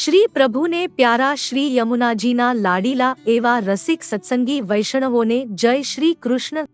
શ્રી પ્રભુને પ્યારા શ્રી યમુનાજીના લાડીલા એવા રસિક સત્સંગી વૈષ્ણવોને જય શ્રી કૃષ્ણ.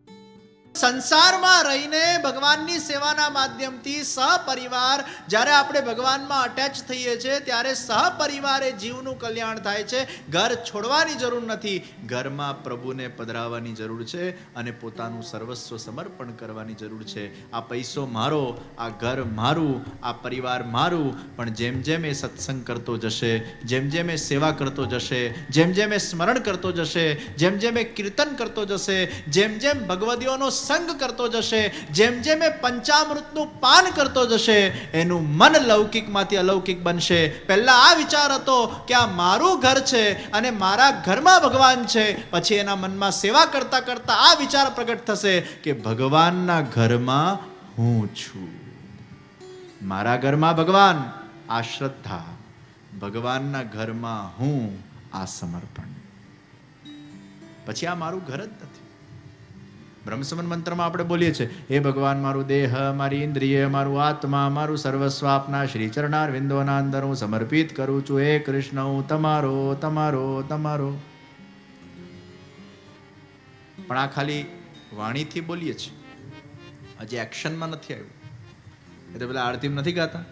સંસારમાં રહીને ભગવાનની સેવાના માધ્યમથી સહપરિવાર, જ્યારે આપણે ભગવાનમાં અટેચ થઈએ છીએ, ત્યારે સહપરિવારે જીવનું કલ્યાણ થાય છે. ઘર છોડવાની જરૂર નથી. ઘરમાં પ્રભુને પધરાવવાની જરૂર છે અને પોતાનું સર્વસ્વ સમર્પણ કરવાની જરૂર છે. આ પૈસો મારો, આ ઘર મારું, આ પરિવાર મારું, પણ જેમ જેમ એ સત્સંગ કરતો જશે, જેમ જેમ એ સેવા કરતો જશે, જેમ જેમ એ સ્મરણ કરતો જશે, જેમ જેમ એ કીર્તન કરતો જશે, જેમ જેમ ભગવદીઓનો સંગ કરતો જશે. જેમ જેમ એ પંચામૃતનું પાન કરતો જશે, એનું મન લૌકિકમાંથી અલૌકિક બનશે. પહેલાં આ વિચાર હતો કે આ મારું ઘર છે અને મારા ઘરમાં ભગવાન છે. પછી એના મનમાં સેવા કરતા કરતા આ વિચાર પ્રગટ થશે કે ભગવાનના ઘરમાં હું છું. મારા ઘરમાં ભગવાન, આ શ્રદ્ધા. ભગવાનના ઘરમાં હું આ સમર્પણ. પછી આ મારું ઘર જ નથી. બ્રહ્મસમન મંત્રમાં આપણે બોલીએ છીએ, હે ભગવાન, મારું દેહ, મારી ઇન્દ્રિય, મારું આત્મા, મારું સર્વસ્વ આપના શ્રી ચરણાર વિંદોના અંદર હું સમર્પિત કરું છું. હે કૃષ્ણ, હું તમારો તમારો તમારો. પણ આ ખાલી વાણીથી બોલીએ છીએ. હજી એક્શનમાં નથી આવ્યું. એટલે પેલા આરતીમાં નથી ગાતા.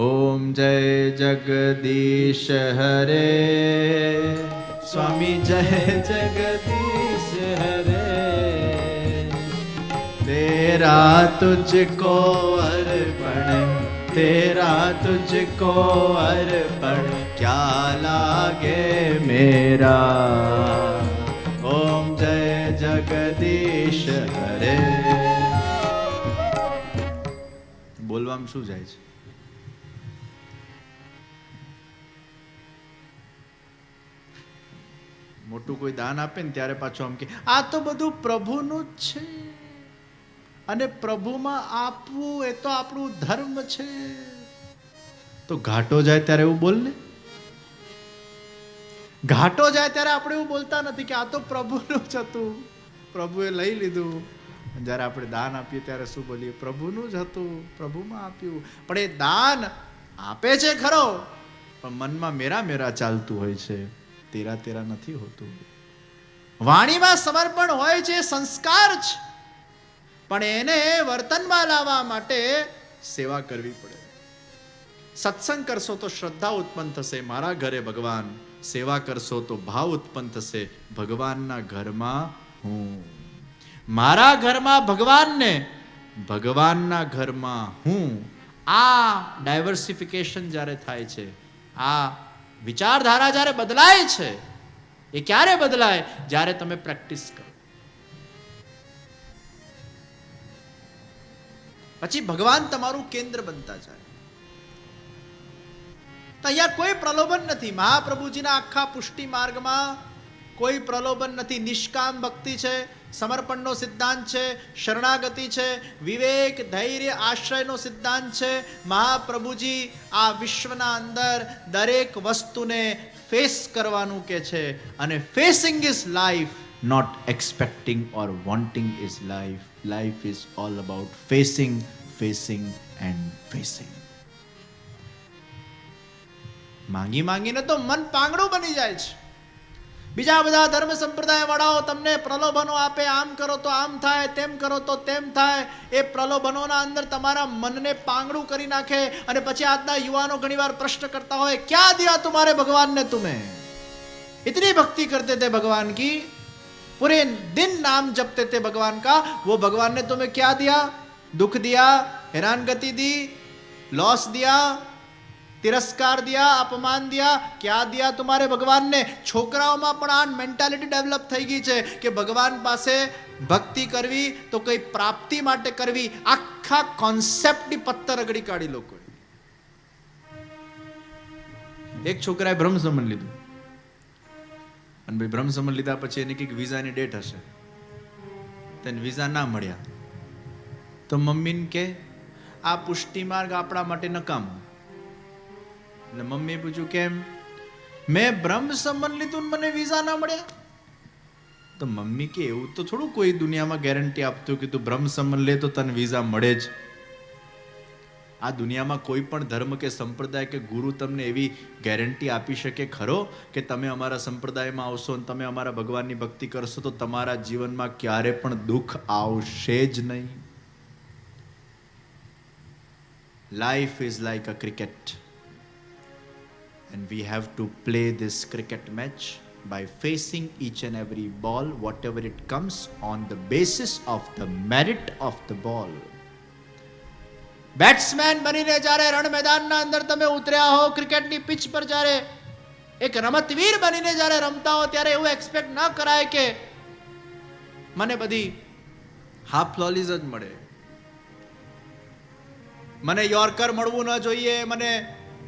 ઓમ જય જગદીશ હરે, સ્વામી જય જગદીશ तेरा तुझको अर्पण तेरा तुझको अर्पण क्या लागे मेरा ओम जय જગદીશ હરે બોલવામાં શું જાય છે મોટું કોઈ દાન આપે ને ત્યારે પાછું આમ કે આ તો બધું પ્રભુનું જ છે અને પ્રભુમાં આપવું એ તો આપણું ધર્મ છે. તો ઘાટો જાય ત્યારે એવું બોલ ને. ઘાટો જાય ત્યારે આપણે એવું બોલતા નથી કે આ તો પ્રભુનું જ હતું. પ્રભુએ લઈ લીધું. જ્યારે આપણે દાન આપીએ ત્યારે શું બોલીએ? પ્રભુનું જ હતું. પ્રભુમાં આપ્યું. પણ એ દાન આપે છે ખરો. પણ મનમાં મેરા મેરા ચાલતું હોય છે. તેરા તેરા નથી હોતું. વાણીમાં સમર્પણ હોય છે, સંસ્કાર છે પણ એને વર્તનમાં લાવવા માટે સેવા કરવી પડે. સત્સંગ કરશો તો શ્રદ્ધા ઉત્પન્ન થશે, મારા ઘરે ભગવાન. સેવા કરશો તો ભાવ ઉત્પન્ન થશે, ભગવાનના ઘરમાં હું. મારા ઘરમાં ભગવાનને, ભગવાનના ઘરમાં હું. આ ડાયવર્સિફિકેશન જ્યારે થાય છે, આ વિચારધારા જ્યારે બદલાય છે, એ ક્યારે બદલાય? જ્યારે તમે પ્રેક્ટિસ કરો. પછી ભગવાન તમારું કેન્દ્ર બનતા જાય. અહીંયા કોઈ પ્રલોભન નથી. મહાપ્રભુજીના આખા પુષ્ટિ માર્ગમાં કોઈ પ્રલોભન નથી. નિષ્કામ ભક્તિ છે, સમર્પણનો સિદ્ધાંત છે, શરણાગતિ છે, વિવેક, ધૈર્ય, આશ્રયનો સિદ્ધાંત છે. મહાપ્રભુજી આ વિશ્વના અંદર દરેક વસ્તુને ફેસ કરવાનું કે છે અને facing is life, not expecting or wanting is life. life is all about facing, facing and facing. માંગી માંગીને તો મન પાંગડું બની જાય છે. બીજા બધા ધર્મ સંપ્રદાય વાળાઓ તમને પ્રલોભનો આપે આમ કરો તો આમ થાય તેમ કરો તો તેમ થાય. એ પ્રલોભનોના અંદર તમારા મનને પાંગડું કરી નાખે અને પછી આજના યુવાનો ઘણીવાર પ્રશ્ન કરતા હોય ક્યાં દિયા તુમારે ભગવાનને તુમે? ઇતની ભક્તિ કરતે તે ભગવાન કી पूरे दिन नाम जपते थे भगवान का वो भगवान ने तुम्हें क्या दिया दुख दिया हैरानगति दी लॉस दिया तिरस्कार दिया अपमान दिया क्या दिया तुम्हारे भगवान ने છોકરાઓમાં પણ આ મેન્ટાલિટી ડેવલપ થઈ ગઈ છે કે ભગવાન પાસે ભક્તિ કરવી તો કઈ પ્રાપ્તિ માટે કરવી આખા કોન્સેપ્ટની પત્તર રગડી કાઢી લોકો એક છોકરાએ બ્રહ્મ સમન લીધું અને ભાઈ બ્રહ્મ સંબંધ લીધા પછી એની કંઈક વિઝાની ડેટ હશે. તેને વિઝા ના મળ્યા. તો મમ્મીને કે આ પુષ્ટિ માર્ગ આપણા માટે નકામ. એટલે મમ્મીએ પૂછ્યું, કેમ? મેં બ્રહ્મ સંબંધ લીધું મને વિઝા ના મળ્યા? તો મમ્મી કે એવું તો થોડું કોઈ દુનિયામાં ગેરંટી આપતું કે તું બ્રહ્મ સંબંધ લે તો તને વિઝા મળે જ. આ દુનિયામાં કોઈ પણ ધર્મ કે સંપ્રદાય કે ગુરુ તમને એવી ગેરંટી આપી શકે ખરો કે તમે અમારા સંપ્રદાયમાં આવશો અને તમે અમારા ભગવાનની ભક્તિ કરશો તો તમારા જીવનમાં ક્યારે પણ દુઃખ આવશે જ નહીં. Life is like a cricket and we have to play this cricket match by facing each and every ball, whatever it comes on the basis of the merit of the ball. Batsman બનીને જ્યારે રણ મેદાનના અંદર તમે ઉતર્યા હો, ક્રિકેટની pitch પર જ્યારે એક રમતવીર બનીને જ્યારે રમતા હો, ત્યારે એવું એક્સપેક્ટ ન કરાય કે મને બધી હાફ લોલીઝ જ મળે. મને યોર્કર મળવું ન જોઈએ, મને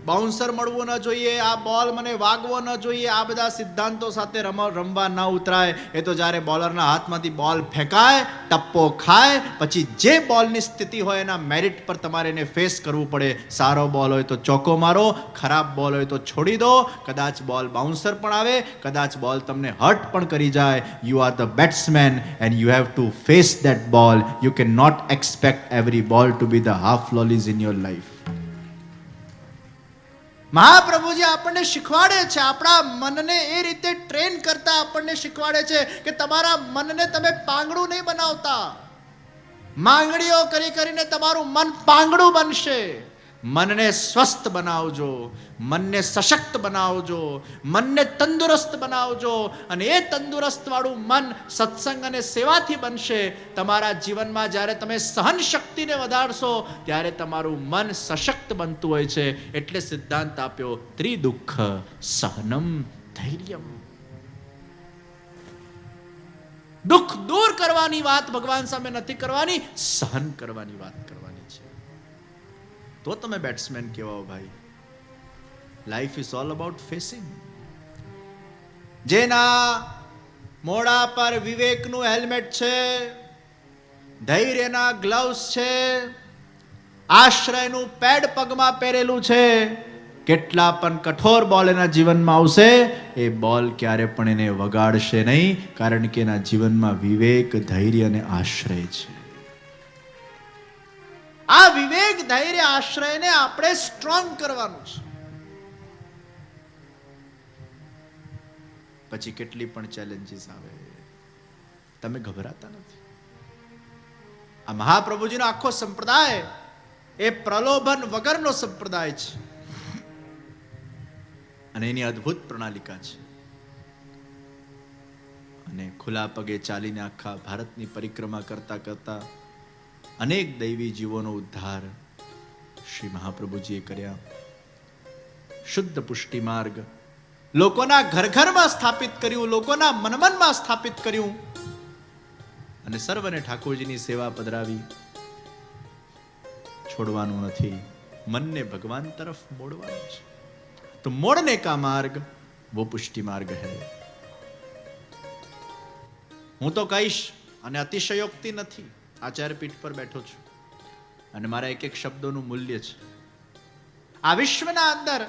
બાઉન્સર મળવું ન જોઈએ, આ બોલ મને વાગવો ન જોઈએ, આ બધા સિદ્ધાંતો સાથે રમ, રમવા ન ઉતરાય. એ તો જ્યારે બોલરના હાથમાંથી બોલ ફેંકાય, ટપ્પો ખાય, પછી જે બોલની સ્થિતિ હોય એના મેરિટ પર તમારે એને ફેસ કરવું પડે. સારો બોલ હોય તો ચોકો મારો, ખરાબ બોલ હોય તો છોડી દો. કદાચ બોલ બાઉન્સર પણ આવે, કદાચ બોલ તમને હર્ટ પણ કરી જાય. You are the batsman and you have to face that ball you can not expect every ball to be the half lollies in your life Mahaprabhuji આપણને શીખવાડે છે, આપણા મનને એ રીતે ટ્રેન કરતા આપણને શીખવાડે છે કે તમારા મનને તમે પાંગડું નહીં બનાવતા. માંગણીઓ કરી કરીને તમારું મન પાંગડું બનશે. મનને સ્વસ્થ બનાવજો, મનને સશક્ત બનાવજો, મનને તંદુરસ્ત બનાવજો અને એ તંદુરસ્ત વાળું મન સત્સંગ અને સેવાથી બનશે. તમારા જીવનમાં જ્યારે તમે સહન શક્તિને વધારશો, ત્યારે તમારું મન સશક્ત બનતું હોય છે. એટલે સિદ્ધાંત આપ્યો, ત્રિદુઃખ સહનમ ધૈર્યમ. દુઃખ દૂર કરવાની વાત ભગવાન સામે નથી કરવાની, સહન કરવાની વાત. તો તમે બેટ્સમેન કહેવાઓ ભાઈ. Life is all about facing જેના મોડા પર વિવેકનું હેલ્મેટ છે, ધૈર્યના ગ્લવ્સ છે, આશ્રયનું પેડ પગમાં પહેરેલું છે, કેટલા પણ કઠોર બોલ એના જીવનમાં આવશે, એ બોલ ક્યારે પણ એને વગાડશે નહીં, કારણ કે એના જીવનમાં વિવેક, ધૈર્ય અને આશ્રય છે. આ વિવેક ધૈર્ય આશ્રયને આપણે સ્ટ્રોંગ કરવાનું છે. પછી કેટલી પણ ચેલેન્જીસ આવે. તમે ગભરાતા નથી. આ મહાપ્રભુજીનો આખો સંપ્રદાય એ પ્રલોભન વગરનો સંપ્રદાય છે. અને એની અદ્ભુત પ્રણાલિકા છે. અને ખુલ્લા પગે ચાલીને આખા ભારતની પરિક્રમા કરતા કરતા અનેક દૈવી જીવોનો ઉદ્ધાર શ્રી મહાપ્રભુજીએ કર્યા. શુદ્ધ પુષ્ટિ માર્ગ લોકોના ઘર ઘરમાં સ્થાપિત કર્યું, લોકોના મનમનમાં સ્થાપિત કર્યું અને સર્વને ઠાકોરજીની સેવા પધરાવી. છોડવાનું નથી, મનને ભગવાન તરફ મોડવાનું છે. તો મોડને કા માર્ગ? વો પુષ્ટિ માર્ગ હૈ. હું તો કહીશ, અને અતિશયોક્તિ નથી. આચાર્ય પીઠ પર બેઠો છું. અને મારા એક એક શબ્દોનું મૂલ્ય છે. આ વિશ્વના અંદર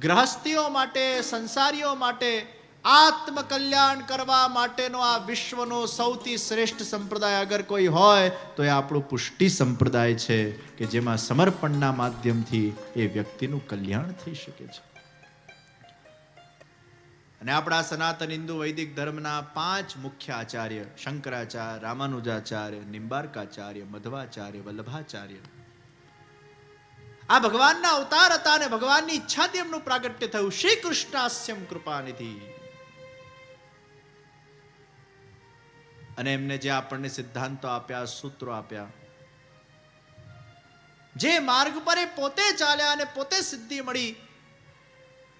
ગ્રહસ્થીઓ માટે, સંસારીઓ માટે, આત્મકલ્યાણ કરવા માટેનો આ વિશ્વનો સૌથી શ્રેષ્ઠ સંપ્રદાય અગર કોઈ હોય, તો એ આપણું પુષ્ટિ સંપ્રદાય છે કે જેમાં સમર્પણના માધ્યમથી એ વ્યક્તિનું કલ્યાણ થઈ શકે છે. અને આપણા સનાતન હિન્દુ વૈદિક ધર્મના પાંચ મુખ્ય આચાર્ય શંકરાચાર્ય, રામાનુજાચાર્ય, નિંબાર્કાચાર્ય, મધવાચાર્ય, વલ્લભાચાર્ય. આ ભગવાનના અવતાર હતા અને ભગવાનની ઈચ્છાથી એમનું પ્રાગટ્ય થયું. શ્રી કૃષ્ણાસ્યમ કૃપાનિધિ. અને એમને જે આપણને સિદ્ધાંતો આપ્યા, સૂત્રો આપ્યા, જે માર્ગ પર એ પોતે ચાલ્યા અને પોતે સિદ્ધિ મળી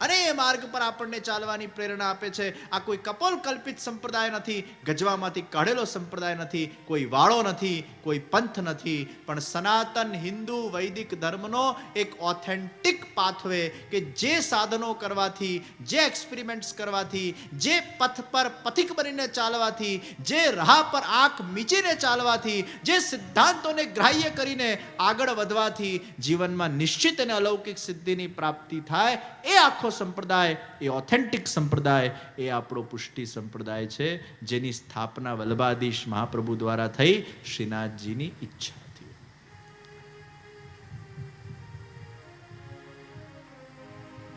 અને એ માર્ગ પર આપણને ચાલવાની પ્રેરણા આપે છે. આ કોઈ કપોલ કલ્પિત સંપ્રદાય નથી, ગજવામાંથી કાઢેલો સંપ્રદાય નથી, કોઈ વાળો નથી, કોઈ પંથ નથી. પણ સનાતન હિન્દુ વૈદિક ધર્મનો એક ઓથેન્ટિક પાથવે કે જે સાધનો કરવાથી, જે એક્સપેરિમેન્ટ્સ કરવાથી, જે પથ પર પથિક બનીને ચાલવાથી, જે રાહ પર આંખ મીચીને ચાલવાથી, જે સિદ્ધાંતોને ગ્રાહ્ય કરીને આગળ વધવાથી જીવનમાં નિશ્ચિત અને અલૌકિક સિદ્ધિની પ્રાપ્તિ થાય, એ આખો આખો સંપ્રદાય, એ ઓથેન્ટિક સંપ્રદાય, એ આપણો પુષ્ટિ સંપ્રદાય છે, જેની સ્થાપના વલ્લભાધીશ મહાપ્રભુ દ્વારા થઈ શ્રીનાથજીની ઈચ્છા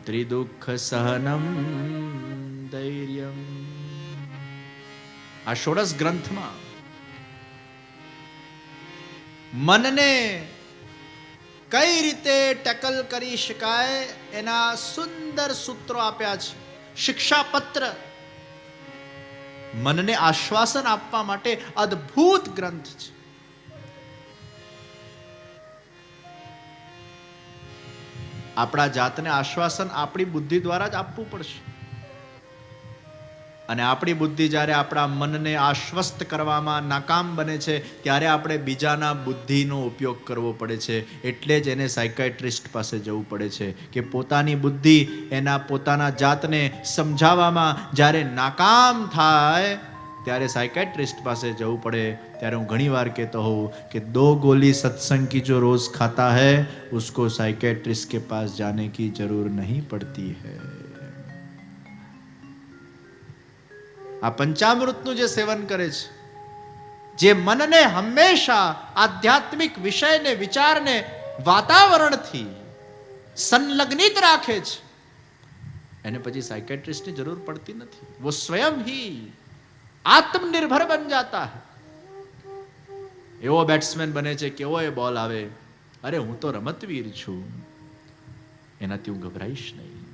ત્રિદુઃખ સહનમ ધૈર્યમ આ ષોડશ ગ્રંથમાં મનને કઈ રીતે ટેકલ કરી શકાય એના સુંદર સૂત્રો આપ્યા છે. શિક્ષાપત્ર. મનને આશ્વાસન આપવા માટે અદ્ભુત ગ્રંથ છે. આપણા જાતને આશ્વાસન આપણી બુદ્ધિ દ્વારા જ આપવું પડશે. અને આપણી બુદ્ધિ જ્યારે આપણા મનને આશ્વસ્ત કરવામાં નાકામ બને છે, ત્યારે આપણે બીજાના બુદ્ધિનો ઉપયોગ કરવો પડે છે. એટલે જ એને સાયકાઇટ્રિસ્ટ પાસે જવું પડે છે કે પોતાની બુદ્ધિ એના પોતાના જાતને સમજાવવામાં જ્યારે નાકામ થાય, ત્યારે સાયકાટ્રિસ્ટ પાસે જવું પડે. ત્યારે હું ઘણી વાર કહેતો હોઉં કે દો ગોલી સત્સંગ કી જો રોજ ખાતા હૈ, ઉસકો સાયકાઇટ્રિસ્ટ કે પાસ જાને કી જરૂર નહીં પડતી હૈ. આ પંચામૃતનું જે સેવન કરે છે, જે મનને હંમેશા આધ્યાત્મિક વિષયને, વિચારને, વાતાવરણથી સંલગ્નિત રાખે છે. એને પછી સાયકેટ્રિસ્ટની જરૂર પડતી નથી. વો સ્વયં હી આત્મનિર્ભર બન જાતા હૈ. એવો બેટ્સમેન બને છે કેવો એ બોલ આવે, અરે, હું તો રમતવીર છું. એનાથી હું ગભરાઈશ નહીં.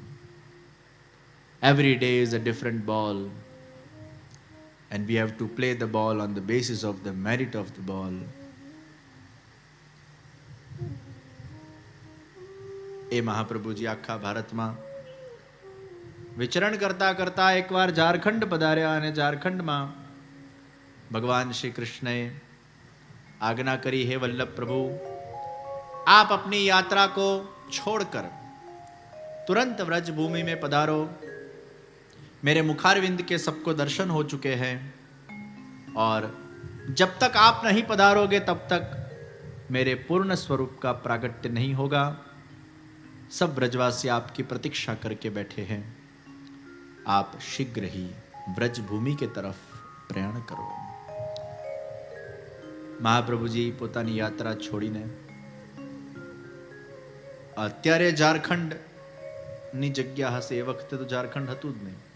Every day is a different ball and we have to play the ball on the basis of the merit of the ball. ए महाप्रभु जी, आखा भारत में। विचरण करता करता एक बार झारखंड पधारा ने झारखंड में। भगवान श्री कृष्ण आज्ञा करी, हे वल्लभ प्रभु, आप अपनी यात्रा को छोड़कर तुरंत व्रज भूमि में पधारो। मेरे मुखारविंद के सबको दर्शन हो चुके हैं और जब तक आप नहीं पधारोगे तब तक मेरे पूर्ण स्वरूप का प्रागट्य नहीं होगा सब ब्रजवासी आपकी प्रतीक्षा करके बैठे हैं आप शीघ्र ही ब्रज भूमि के तरफ प्रयाण करो મહાપ્રભુજી પોતાની યાત્રા છોડીને અત્યારે ઝારખંડની જગ્યા હશે એ વખતે તો ઝારખંડ હતું જ નહીં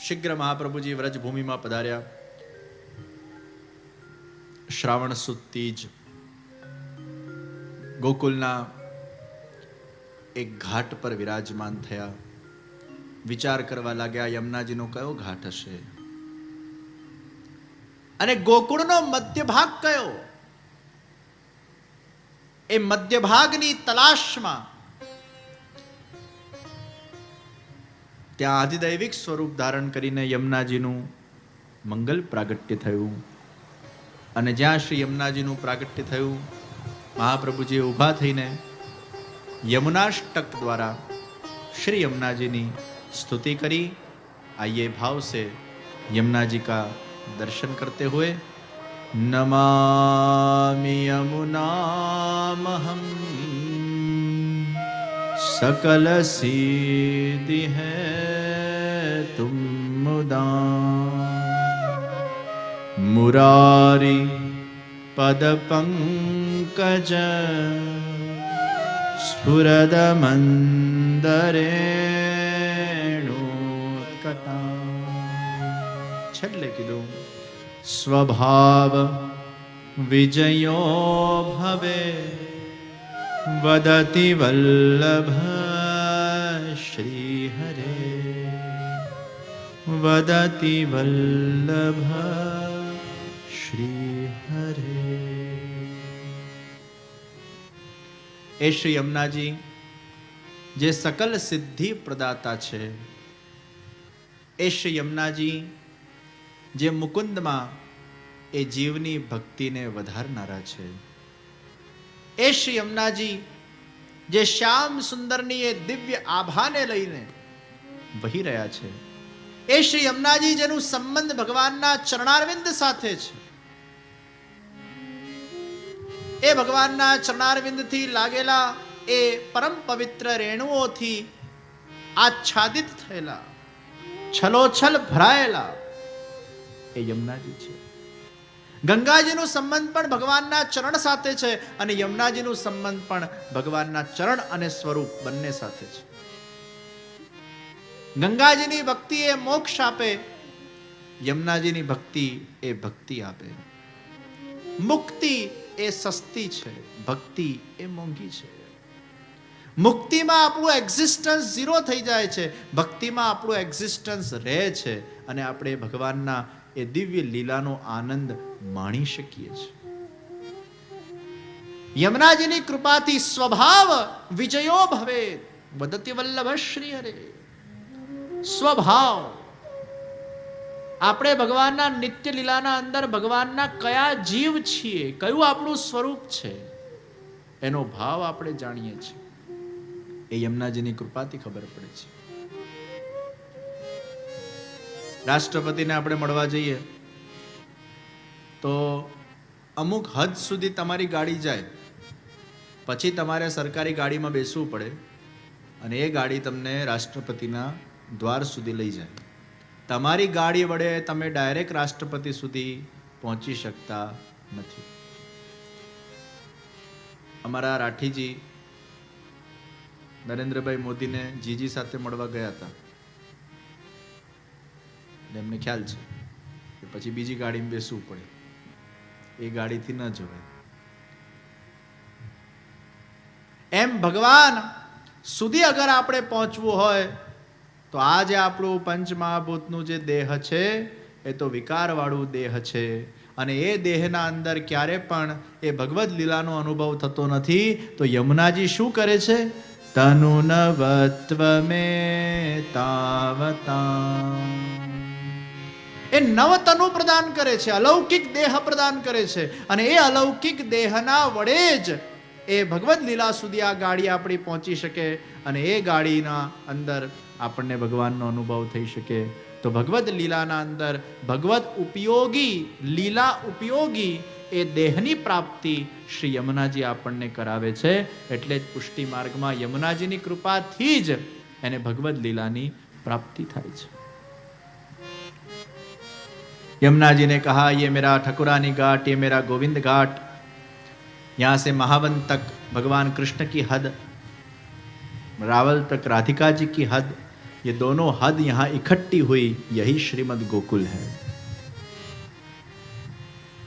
શીઘ્ર મહાપ્રભુજી વ્રજભૂમિમાં પધાર્યા. શ્રાવણ સુદ તીજ ગોકુલના એક ઘાટ પર વિરાજમાન થયા. વિચાર કરવા લાગ્યા, યમુનાજીનો કયો ઘાટ હશે? અને ગોકુળનો મધ્ય ભાગ કયો? એ મધ્ય ભાગની તલાશમાં ત્યાં આદિદૈવિક સ્વરૂપ ધારણ કરીને યમુનાજીનું મંગલ પ્રાગટ્ય થયું. અને જ્યાં શ્રી યમુનાજીનું પ્રાગટ્ય થયું મહાપ્રભુજી ઊભા થઈને યમુનાષ્ટક દ્વારા શ્રી યમુનાજીની સ્તુતિ કરી. આ ભાવ સે યમુનાજી કા દર્શન કરતે હુએ. નમામિ યમુનામહમ. सकल सीति है तुम मुदा मुरारी पद पंकज स्फुरदमन्दरेणोत्कटा छल्ले किदु स्वभाव विजयो भवे વદતિ વલ્લભ શ્રી હરે વદતિ વલ્લભ શ્રી હરે એ શ્રી યમુનાજી જે સકલ સિદ્ધિ પ્રદાતા છે એ શ્રી યમુનાજી જે મુકુંદમાં એ જીવની ભક્તિને વધારનારા છે એ શ્રી યમુનાજી જે શ્યામ સુંદરની એ દિવ્ય આભાને લઈને વહી રહ્યા છે. એ શ્રી યમુનાજી જેનું સંબંધ ભગવાનના ચરણારવિંદ સાથે છે. એ ભગવાનના ચરણારવિંદથી લાગેલા એ પરમ પવિત્ર રેણુઓથી આચ્છાદિત થયેલા, છલોછલ ભરાયેલા એ યમુનાજી છે. ગંગાજીનું સંબંધ પણ ભગવાનના ચરણ સાથે છે અને યમુનાજીનો સંબંધ પણ ભગવાનના ચરણ અને સ્વરૂપ બંને સાથે છે. ગંગાજીની ભક્તિ એ મોક્ષ આપે, યમુનાજીની ભક્તિ એ ભક્તિ આપે. મુક્તિ એ સસ્તી છે, ભક્તિ એ મોંઘી છે. મુક્તિમાં આપણું એક્ઝિસ્ટન્સ ઝીરો થઈ જાય છે, ભક્તિમાં આપણું એક્ઝિસ્ટન્સ રહે છે અને આપણે ભગવાનના એ દિવ્ય લીલાનો આનંદ માણી શકીએ છીએ. યમરાજીની કૃપાથી સ્વભાવ વિજયો ભવે. વદતિ વલ્લભ શ્રી હરે સ્વભાવ. આપણે ભગવાનના નિત્ય લીલાના અંદર ભગવાનના કયા જીવ છીએ, કયું આપણું સ્વરૂપ છે, એનો ભાવ આપણે જાણીએ છીએ. એ યમુનાજીની કૃપાથી ખબર પડે છે. રાષ્ટ્રપતિને આપણે મળવા જઈએ. તો અમુક હદ સુધી તમારી ગાડી જાય. પછી તમારે સરકારી ગાડીમાં બેસવું પડે અને એ ગાડી તમને રાષ્ટ્રપતિના દ્વાર સુધી લઈ જાય. તમારી ગાડી વડે તમે ડાયરેક્ટ રાષ્ટ્રપતિ સુધી પહોંચી શકતા નથી. અમારા રાઠીજી નરેન્દ્રભાઈ મોદીને જીજી સાથે મળવા ગયા હતા. એમને ખ્યાલ છે કે પછી બીજી ગાડીમાં બેસવું પડે. એ ગાડીથી ન જવાય. એમ ભગવાન સુધી અગર આપણે પહોંચવું હોય, તો આ જે આપણું પંચમહાભૂતનું જે દેહ છે, એ તો વિકારવાળું દેહ છે. અને એ દેહના અંદર ક્યારે પણ એ ભગવદ લીલાનો અનુભવ થતો નથી, તો યમુનાજી શું કરે છે? તનુ નવત્વ મે તાવતા એ નવતનુ પ્રદાન કરે છે, અલૌકિક દેહ પ્રદાન કરે છે. અને એ અલૌકિક દેહના વડે જ એ ભગવદ્ લીલા સુધી આ ગાડી આપણી પહોંચી શકે અને એ ગાડીના અંદર આપણને ભગવાનનો અનુભવ થઈ શકે. તો ભગવદ્ લીલાના અંદર ભગવદ ઉપયોગી, લીલા ઉપયોગી એ દેહની પ્રાપ્તિ શ્રી યમુનાજી આપણને કરાવે છે. એટલે જ પુષ્ટિ માર્ગમાં યમુનાજીની કૃપાથી જ એને ભગવદ્ લીલાની પ્રાપ્તિ થાય છે. यमुना जी ने कहा ये मेरा ठकुरानी घाट ये मेरा गोविंद घाट यहाँ से महावन तक भगवान कृष्ण की हद रावल तक राधिका जी की हद ये दोनों हद यहाँ इकट्ठी हुई यही श्रीमद गोकुल है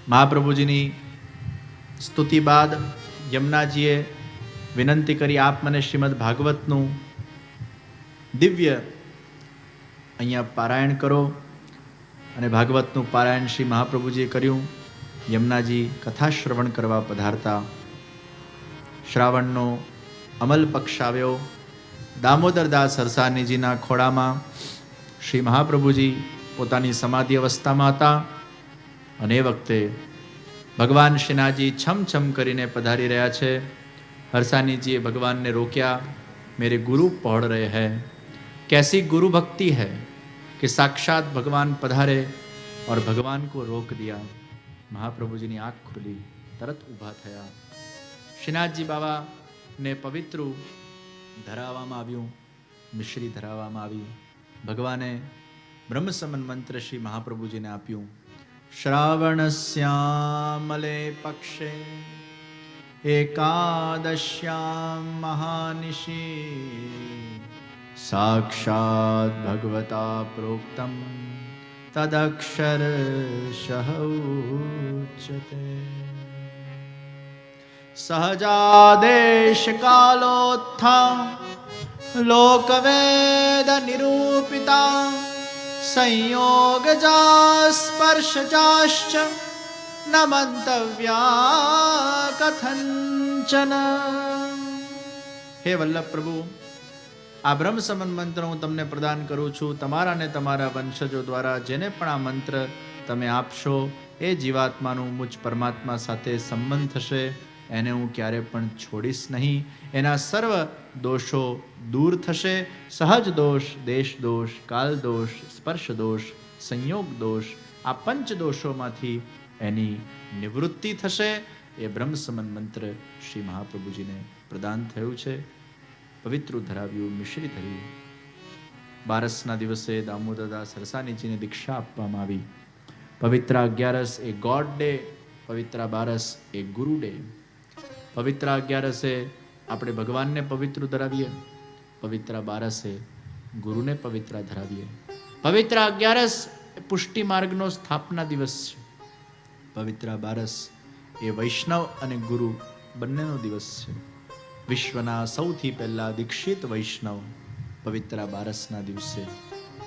મહાપ્રભુજીની સ્તુતિ બાદ યમુનાજીએ વિનંતી કરી આપ મને શ્રીમદ ભાગવતનું દિવ્ય અહીંયા પારાયણ કરો અને ભાગવતનું પારાયણ શ્રી મહાપ્રભુજીએ કર્યું. યમુનાજી કથા શ્રવણ કરવા પધારતા. શ્રાવણનો અમલ પક્ષ આવ્યો. દામોદરદાસ હરસાનીજીના ખોળામાં શ્રી મહાપ્રભુજી પોતાની સમાધિ અવસ્થામાં હતા અને એ વખતે ભગવાન શ્રીનાજી છમછમ કરીને પધારી રહ્યા છે. હરસાનીજીએ ભગવાનને રોક્યા, મેરે ગુરુ પહોળ રહે હૈ. કેસી ગુરુ ભક્તિ હૈ? कि साक्षात भगवान पधारे और भगवान को रोक दिया મહાપ્રભુજીની આંખ ખુલી તરત ઊભા થયા શ્રીનાથજી બાબાને પવિત્ર ધરાવવામાં આવ્યું મિશ્રી ધરાવવામાં આવી ભગવાને બ્રહ્મસમન મંત્ર શ્રી મહાપ્રભુજીને આપ્યું શ્રાવણસ્યામલે પક્ષે એકાદશ્યામ મહાનિશી તદક્ષર ઉચ્યતે સહજાદેશ કાલોત્થા લોકવેદ નિરૂપિતા સંયોગજા સ્પર્શજાશ્ચ ન મંતવ્યા કથંચન હે વલ્લભ પ્રભુ આ બ્રહ્મ સમન મંત્ર હું તમને પ્રદાન કરું છું. તમારા ને તમારા વંશજો દ્વારા જેને પણ આ મંત્ર તમે આપશો, એ જીવાત્માનું મુજ પરમાત્મા સાથે સંબંધ થશે. એને હું ક્યારે પણ છોડીશ નહીં. એના સર્વ દોષો દૂર થશે. સહજ દોષ, દેશ દોષ, કાલ દોષ, સ્પર્શ દોષ, સંયોગ દોષ, આ પંચ દોષોમાંથી એની નિવૃત્તિ થશે. એ બ્રહ્મ સમન મંત્ર શ્રી મહાપ્રભુજીને પ્રદાન થયું છે. પવિત્ર ધરાવ્યું મિશ્રી ધર્યું બારસના દિવસે દામોદરદાસ સરસાનીજીને દીક્ષા આપવામાં આવી. પવિત્ર અગિયારસ એ ગોડ ડે, પવિત્ર બારસ એ ગુરુ ડે. પવિત્ર અગિયારસે આપણે ભગવાનને પવિત્ર ધરાવીએ, પવિત્ર બારસે ગુરુને પવિત્ર ધરાવીએ. પવિત્ર અગિયારસ એ પુષ્ટિ માર્ગનો સ્થાપના દિવસ છે. પવિત્ર બારસ એ વૈષ્ણવ અને ગુરુ બંનેનો દિવસ છે. વિશ્વના સૌથી પહેલા દીક્ષિત વૈષ્ણવ પવિત્ર બારસના દિવસે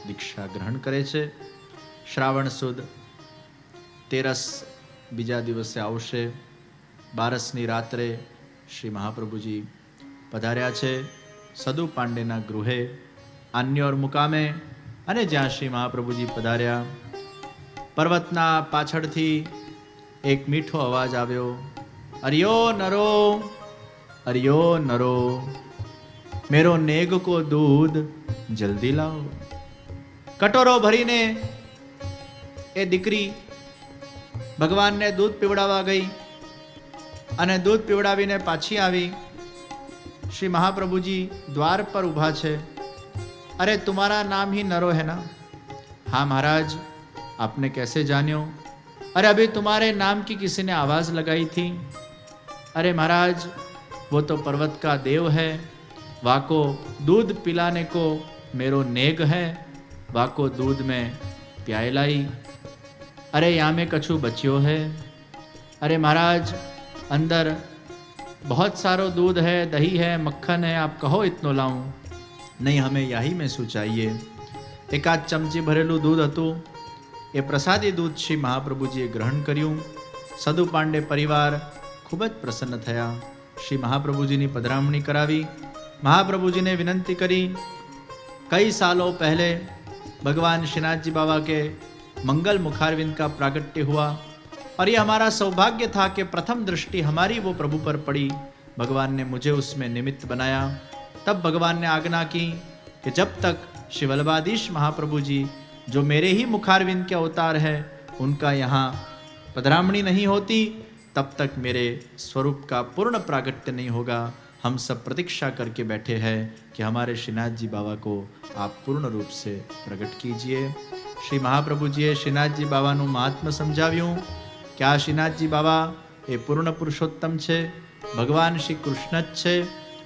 દીક્ષા ગ્રહણ કરે છે. શ્રાવણ સુદ તેરસ બીજા દિવસે આવશે. બારસની રાત્રે શ્રી મહાપ્રભુજી પધાર્યા છે. સદુ પાંડેના ગૃહે આન્યોર મુકામે અને જ્યાં શ્રી મહાપ્રભુજી પધાર્યા. પર્વતના પાછળથી એક મીઠો અવાજ આવ્યો, અરિયો નરો અરિયો નરો, મેરો નેગ કો દૂધ જલ્દી લાવો. કટોરો ભરીને એ દીકરી ભગવાનને દૂધ પીવડાવવા ગઈ અને દૂધ પીવડાવીને પાછી આવી. શ્રી મહાપ્રભુજી દ્વાર પર ઊભા છે. અરે, તુમારા નામ હી નરો હે ના? હા મહારાજ, આપને કેસે જાન્યો? અરે, અભી તુમારે નામ કી કિસીને આવાજ લગાઈ થી? અરે મહારાજ वो तो पर्वत का देव है वाको दूध पिलाने को मेरो नेग है वाको दूध में प्यायलाई अरे यहाँ में कछु बच्यो है अरे महाराज अंदर बहुत सारो दूध है दही है मक्खन है आप कहो इतनो लाऊं નહીં હમે યાહી મેં શું ચાહીએ એકાદ ચમચી ભરેલું દૂધ હતું એ પ્રસાદી દૂધ શ્રી મહાપ્રભુજીએ ગ્રહણ કર્યું સદુ પાંડે પરિવાર ખૂબ જ પ્રસન્ન થયા શ્રી મહાપ્રભુજીની પધરામણી કરાવી મહાપ્રભુજીને વિનંતી કરી कई सालों पहले भगवान श्रीनाथ जी बाबा के मंगल मुखारविंद का प्रागट्य हुआ और ये हमारा सौभाग्य था कि प्रथम दृष्टि हमारी वो प्रभु पर पड़ी भगवान ने मुझे उसमें निमित्त बनाया तब भगवान ने आज्ञा की कि जब तक श्री वल्लभाधीश महाप्रभु जी जो मेरे ही मुखारविंद के अवतार है उनका यहाँ पधरामणी नहीं होती तब तक मेरे स्वरूप का पूर्ण प्रागट्य नहीं होगा हम सब प्रतीक्षा करके बैठे हैं कि हमारे श्रीनाथ जी बाबा को आप पूर्ण रूप से प्रकट कीजिए શ્રી મહાપ્રભુજીએ શ્રીનાથજી બાબાનું મહાત્મ્ય સમજાવ્યું કે આ શ્રીનાથજી બાબા એ પૂર્ણ પુરુષોત્તમ છે ભગવાન શ્રી કૃષ્ણ જ છે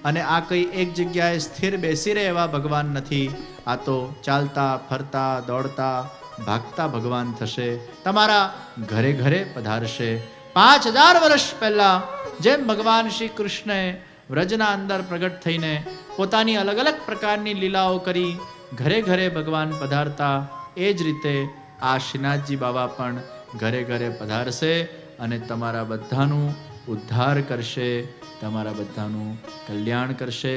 અને આ કંઈ એક જગ્યાએ સ્થિર બેસી રહે એવા ભગવાન નથી આ તો ચાલતા ફરતા દોડતા ભાગતા ભગવાન થશે તમારા ઘરે ઘરે પધારશે પાંચ હજાર વર્ષ પહેલા જેમ ભગવાન શ્રી કૃષ્ણએ વ્રજના અંદર પ્રગટ થઈને પોતાની અલગ અલગ પ્રકારની લીલાઓ કરી ઘરે ઘરે ભગવાન પધારતા, એ જ રીતે આ શ્રીનાથજી બાબા પણ ઘરે ઘરે પધારશે અને તમારા બધાનું ઉદ્ધાર કરશે, તમારા બધાનું કલ્યાણ કરશે.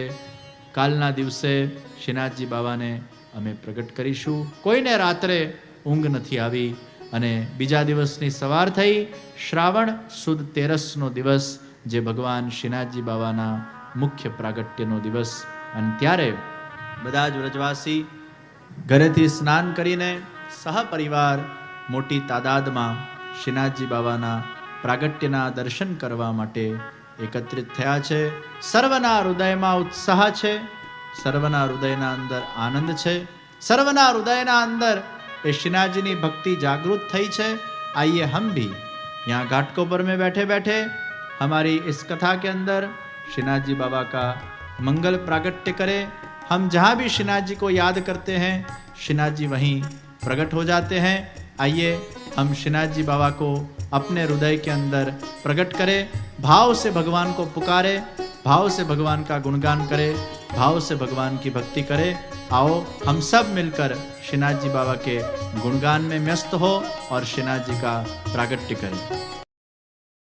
કાલના દિવસે શ્રીનાથજી બાબાને અમે પ્રગટ કરીશું. કોઈને રાત્રે ઊંઘ નથી આવી અને બીજા દિવસની સવાર થઈ શ્રાવણ સુદ તેરસનો દિવસ, જે ભગવાન શ્રીનાથજી બાબાના મુખ્ય પ્રાગટ્યનો દિવસ. અને ત્યારે બધા જ વ્રજવાસી ઘરેથી સ્નાન કરીને સહપરિવાર મોટી તાદાદમાં શ્રીનાથજી બાબાના પ્રાગટ્યના દર્શન કરવા માટે એકત્રિત થયા છે. સર્વના હૃદયમાં ઉત્સાહ છે. સર્વના હૃદયના અંદર આનંદ છે. સર્વના હૃદયના અંદર એ श्रीनाथ भक्ति जागृत થઈ છે आइए हम भी यहाँ घाटकोपर में बैठे बैठे हमारी इस कथा के अंदर श्रीनाथ जी बाबा का मंगल प्रागट्य करें हम जहाँ भी श्रीनाथ जी को याद करते हैं श्रीनाथ जी वहीं प्रकट हो जाते हैं आइए हम श्रीनाथ जी बाबा को अपने हृदय के अंदर प्रकट करें भाव से भगवान को पुकारे भाव से भगवान का गुणगान करे भाव से भगवान की भक्ति करे आओ हम सब मिलकर श्रीनाथ जी बाबा के गुणगान में व्यस्त हो और श्रीनाथ जी का प्रागट्य करें